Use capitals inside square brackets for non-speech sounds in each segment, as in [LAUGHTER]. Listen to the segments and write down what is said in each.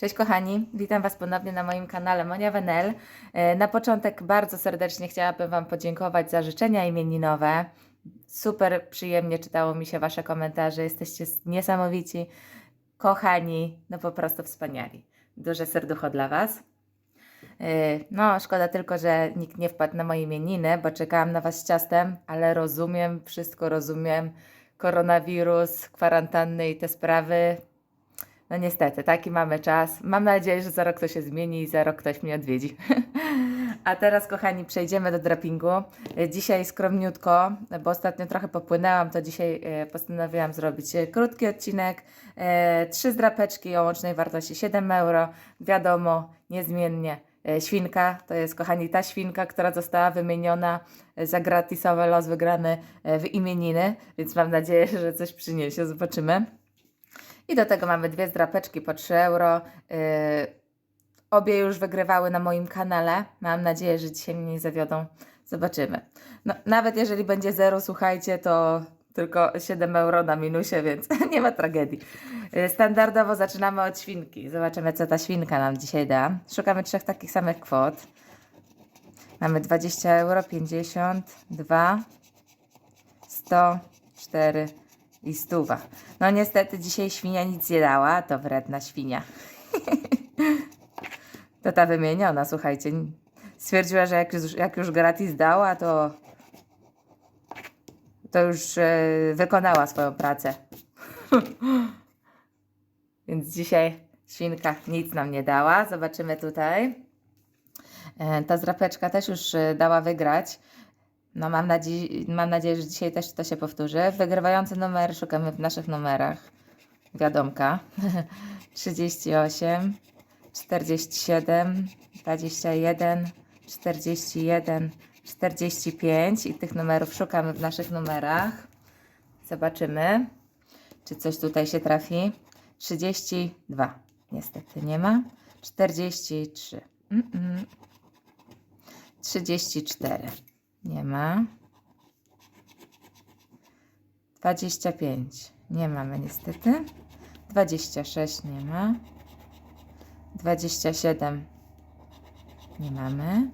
Cześć kochani, witam Was ponownie na moim kanale Monia Wenel. E, Na początek bardzo serdecznie chciałabym Wam podziękować za życzenia imieninowe. Super przyjemnie czytało mi się Wasze komentarze, jesteście niesamowici, kochani, no po prostu wspaniali. Duże serducho dla Was. E, No, szkoda tylko, że nikt nie wpadł na moje imieniny, bo czekałam na Was z ciastem, ale rozumiem, wszystko rozumiem. Koronawirus, kwarantanny i te sprawy. No niestety, taki mamy czas. Mam nadzieję, że za rok to się zmieni i za rok ktoś mnie odwiedzi. [LAUGHS] A teraz, kochani, przejdziemy do drapingu. Dzisiaj skromniutko, bo ostatnio trochę popłynęłam, to dzisiaj e, postanowiłam zrobić e, krótki odcinek. E, Trzy zdrapeczki o łącznej wartości 7 euro. Wiadomo, niezmiennie. Świnka to jest, kochani, ta świnka, która została wymieniona za gratisowy los wygrany w imieniny, więc mam nadzieję, [LAUGHS] że coś przyniesie. Zobaczymy. I do tego mamy dwie zdrapeczki po 3 euro. Yy, obie już wygrywały na moim kanale. Mam nadzieję, że dzisiaj mnie nie zawiodą. Zobaczymy. No, nawet jeżeli będzie zero, słuchajcie, to tylko 7 euro na minusie, więc [LAUGHS] nie ma tragedii. Yy, Standardowo zaczynamy od świnki. Zobaczymy, co ta świnka nam dzisiaj da. Szukamy trzech takich samych kwot. Mamy 20 euro, 50, 2, 100, 4 i stuwa. No niestety dzisiaj świnia nic nie dała, to wredna świnia. [LAUGHS] to ta wymieniona, słuchajcie. Stwierdziła, że jak już, jak już gratis dała, to to już e, wykonała swoją pracę. [LAUGHS] Więc dzisiaj świnka nic nam nie dała. Zobaczymy tutaj. E, ta zrapeczka też już e, dała wygrać. No mam, nadzie- mam nadzieję, że dzisiaj też to się powtórzy. Wygrywający numer szukamy w naszych numerach. Wiadomka. 38, 47, 21, 41, 45 i tych numerów szukamy w naszych numerach. Zobaczymy, czy coś tutaj się trafi. 32. Niestety nie ma. 43. Mm-mm. 34. Nie ma. 25. Nie mamy niestety. 26 nie ma. 27 nie mamy.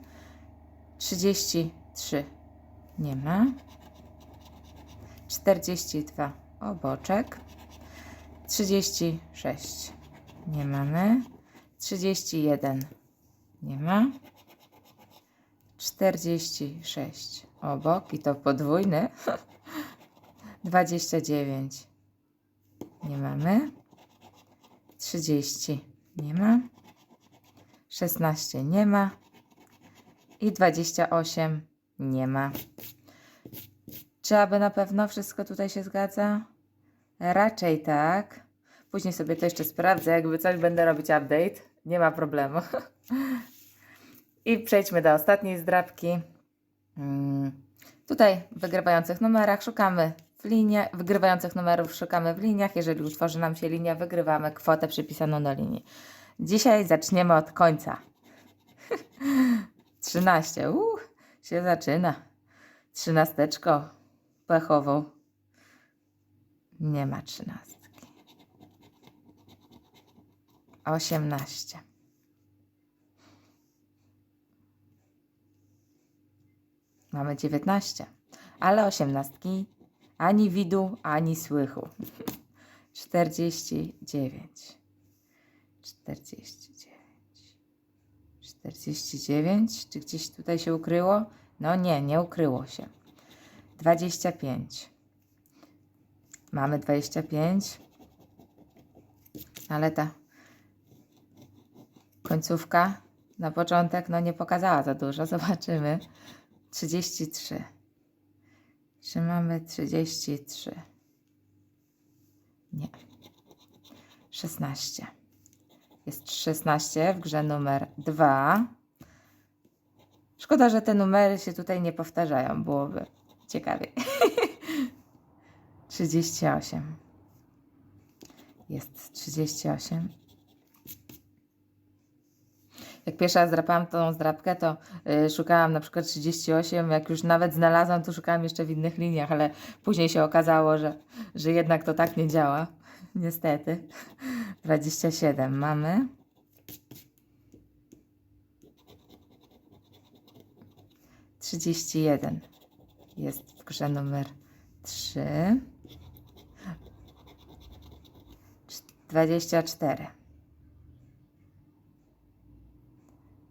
33 nie ma. 42 oboczek. 36 nie mamy. 31 nie ma. 46 obok i to podwójny. [LAUGHS] 29 nie mamy. 30 nie ma. 16 nie ma. I 28 nie ma. Czy aby na pewno wszystko tutaj się zgadza? Raczej tak. Później sobie to jeszcze sprawdzę. Jakby coś będę robić update. Nie ma problemu. [LAUGHS] I przejdźmy do ostatniej zdrabki. Mm, Tutaj w wygrywających numerach szukamy w linie, wygrywających numerów szukamy w liniach. Jeżeli utworzy nam się linia, wygrywamy kwotę przypisaną do linii. Dzisiaj zaczniemy od końca. [LAUGHS] 13. Uh, się zaczyna. Trzynasteczko pechową. Nie ma trzynastki. 18. Mamy 19, ale osiemnastki ani widu, ani słychu. 49, 49, 49. Czy gdzieś tutaj się ukryło? No nie, nie ukryło się. 25. Mamy 25, ale ta końcówka na początek no nie pokazała za dużo. [LAUGHS] Zobaczymy. 33. Czy mamy 33? Nie. 16. Jest 16 w grze numer 2. Szkoda, że te numery się tutaj nie powtarzają. Byłoby ciekawie. 38. [LAUGHS] Jest 38. Jak pierwszy raz zdrapałam tą zdrapkę, to y, szukałam na przykład 38. Jak już nawet znalazłam, to szukałam jeszcze w innych liniach, ale później się okazało, że, że jednak to tak nie działa. Niestety. 27 mamy. Trzydzieści jeden jest w grze numer trzy. Dwadzieścia cztery.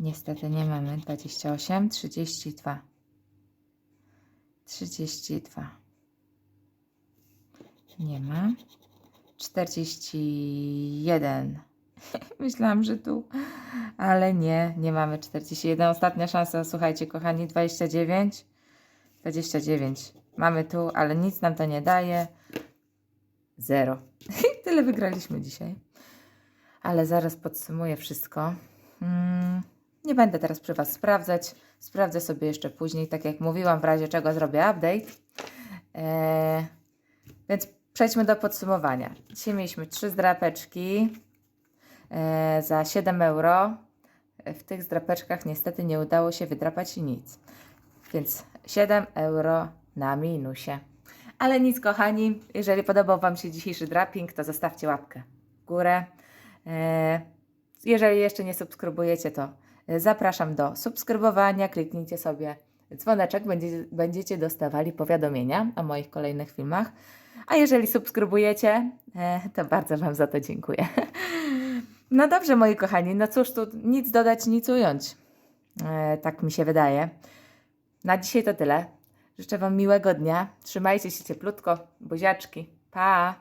Niestety nie mamy. Dwadzieścia osiem. Trzydzieści dwa. Trzydzieści dwa. Nie ma. Czterdzieści jeden. [LAUGHS] Myślałam, że tu, ale nie, nie mamy 41. Ostatnia szansa, słuchajcie, kochani, 29. 29. Mamy tu, ale nic nam to nie daje. Zero. [LAUGHS] Tyle wygraliśmy dzisiaj. Ale zaraz podsumuję wszystko. Mm, nie będę teraz przy Was sprawdzać. Sprawdzę sobie jeszcze później, tak jak mówiłam, w razie czego zrobię update. Eee, więc przejdźmy do podsumowania. Dzisiaj mieliśmy trzy zdrapeczki e, za 7 euro. W tych zdrapeczkach niestety nie udało się wydrapać nic. Więc 7 euro na minusie. Ale nic, kochani, jeżeli podobał Wam się dzisiejszy draping, to zostawcie łapkę w górę. E, Jeżeli jeszcze nie subskrybujecie, to e, zapraszam do subskrybowania. Kliknijcie sobie dzwoneczek, będziecie, będziecie dostawali powiadomienia o moich kolejnych filmach. A jeżeli subskrybujecie, e, to bardzo Wam za to dziękuję. [LAUGHS] No dobrze, moi kochani, no cóż, tu nic dodać, nic ująć. E, tak mi się wydaje. Na dzisiaj to tyle. Życzę Wam miłego dnia. Trzymajcie się cieplutko. Buziaczki. Pa!